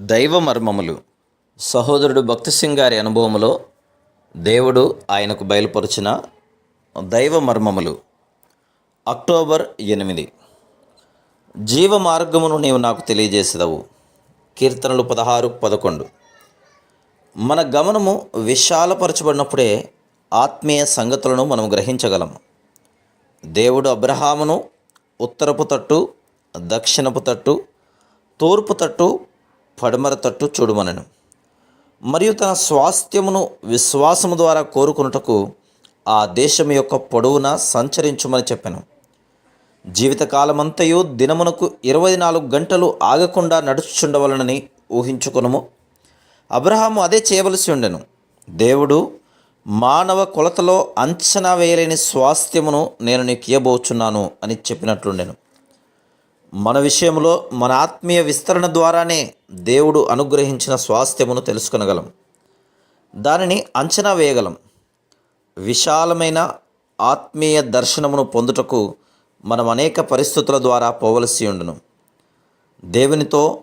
దైవ మర్మములు సహోదరుడు భక్తి సింగ్ గారి అనుభవములో దేవుడు ఆయనకు బయలుపరిచిన దైవ మర్మములు అక్టోబర్ ఎనిమిది. జీవ మార్గమును నీవు నాకు తెలియజేసేదవు. కీర్తనలు పదహారు పదకొండు. మన గమనము విశాలపరచబడినప్పుడే ఆత్మీయ సంగతులను మనం గ్రహించగలము. దేవుడు అబ్రహామును ఉత్తరపు తట్టు దక్షిణపు తట్టు తూర్పు తట్టు పడమర తట్టు చూడమనను. మరియు తన స్వాస్థ్యమును విశ్వాసము ద్వారా కోరుకున్నటకు ఆ దేశం యొక్క పొడవున సంచరించుమని చెప్పాను. జీవితకాలమంతయు దినమునకు ఇరవై నాలుగు గంటలు ఆగకుండా నడుచుచుండవలనని ఊహించుకునము. అబ్రహాము అదే చేయవలసి ఉండెను. దేవుడు మానవ కొలతలో అంచనా వేయలేని స్వాస్థ్యమును నేను నీకు ఇయ్యబోచున్నాను అని చెప్పినట్లుండెను. మన విషయంలో మన ఆత్మీయ విస్తరణ ద్వారానే దేవుడు అనుగ్రహించిన స్వాస్థ్యమును తెలుసుకొనగలం. దానిని అంచనా వేయగలం. విశాలమైన ఆత్మీయ దర్శనమును పొందుటకు మనం అనేక పరిస్థితుల ద్వారా పోవలసి ఉండును. దేవునితో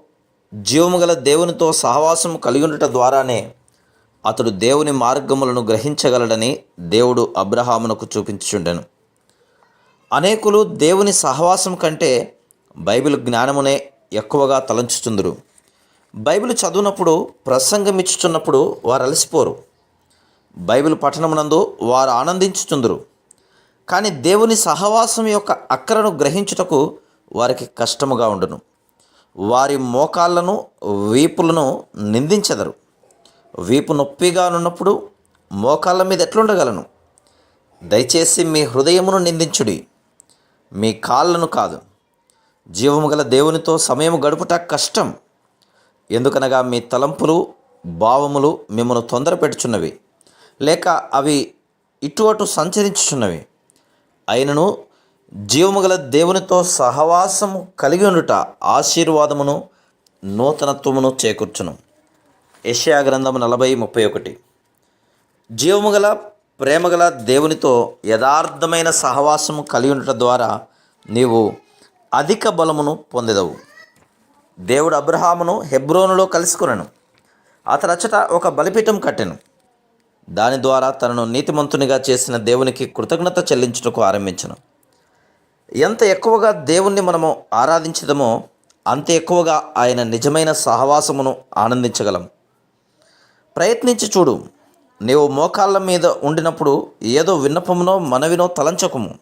జీవము గల దేవునితో సహవాసం కలిగి ఉండట ద్వారానే అతడు దేవుని మార్గములను గ్రహించగలడని దేవుడు అబ్రహామునకు చూపించుచుండెను. అనేకులు దేవుని సహవాసం కంటే బైబిల్ జ్ఞానమునే ఎక్కువగా తలంచుచుందురు. బైబిల్ చదువునప్పుడు ప్రసంగం ఇచ్చుచున్నప్పుడు వారు అలసిపోరు. బైబిల్ పఠనమునందు వారు ఆనందించుచుందురు. కానీ దేవుని సహవాసం యొక్క అక్కరను గ్రహించుటకు వారికి కష్టముగా ఉండును. వారి మోకాళ్ళను వీపులను నిందించెదరు. వీపు నొప్పిగా ఉన్నప్పుడు మోకాళ్ళ మీద ఎట్లుండగలను? దయచేసి మీ హృదయమును నిందించుడి. మీ కాళ్ళను కాదు. జీవము గల దేవునితో సమయం గడుపుట కష్టం. ఎందుకనగా మీ తలంపులు భావములు మిమ్మను తొందర పెట్టుచున్నవి లేక అవి ఇటు అటు సంచరించుచున్నవి. అయినను జీవము గల దేవునితో సహవాసము కలిగి ఉండుట ఆశీర్వాదమును నూతనత్వమును చేకూర్చును. యషయా గ్రంథము నలభై ముప్పై ఒకటి. జీవము గల ప్రేమగల దేవునితో యథార్థమైన సహవాసము కలిగి ఉండటం ద్వారా నీవు అధిక బలమును పొందెదవు. దేవుడు అబ్రహామును హెబ్రోనులో కలుసుకునను. అతడు అచ్చట ఒక బలిపీఠం కట్టెను. దాని ద్వారా తనను నీతిమంతునిగా చేసిన దేవునికి కృతజ్ఞత చెల్లించుటకు ఆరంభించను. ఎంత ఎక్కువగా దేవుణ్ణి మనము ఆరాధించదమో అంత ఎక్కువగా ఆయన నిజమైన సహవాసమును ఆనందించగలం. ప్రయత్నించి చూడు నీవు మోకాళ్ళ మీద ఉండినప్పుడు ఏదో విన్నపమునో మనవినో తలంచకము.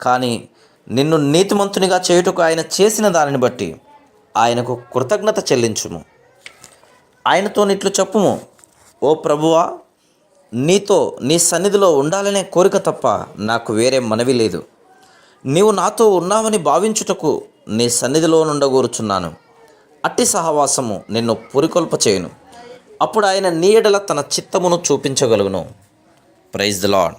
కానీ నిన్ను నీతిమంతునిగా చేయుటకు ఆయన చేసిన దానిని బట్టి ఆయనకు కృతజ్ఞత చెల్లించుము. ఆయనతో ఇట్లు చెప్పుము. ఓ ప్రభువా నీతో నీ సన్నిధిలో ఉండాలనే కోరిక తప్ప నాకు వేరే మనవి లేదు. నీవు నాతో ఉన్నావని భావించుటకు నీ సన్నిధిలో నుండగూరుచున్నాను. అట్టి సహవాసము నిన్ను పురికొల్ప చేయను. అప్పుడు ఆయన నీ ఎడల తన చిత్తమును చూపించగలుగును. Praise the lord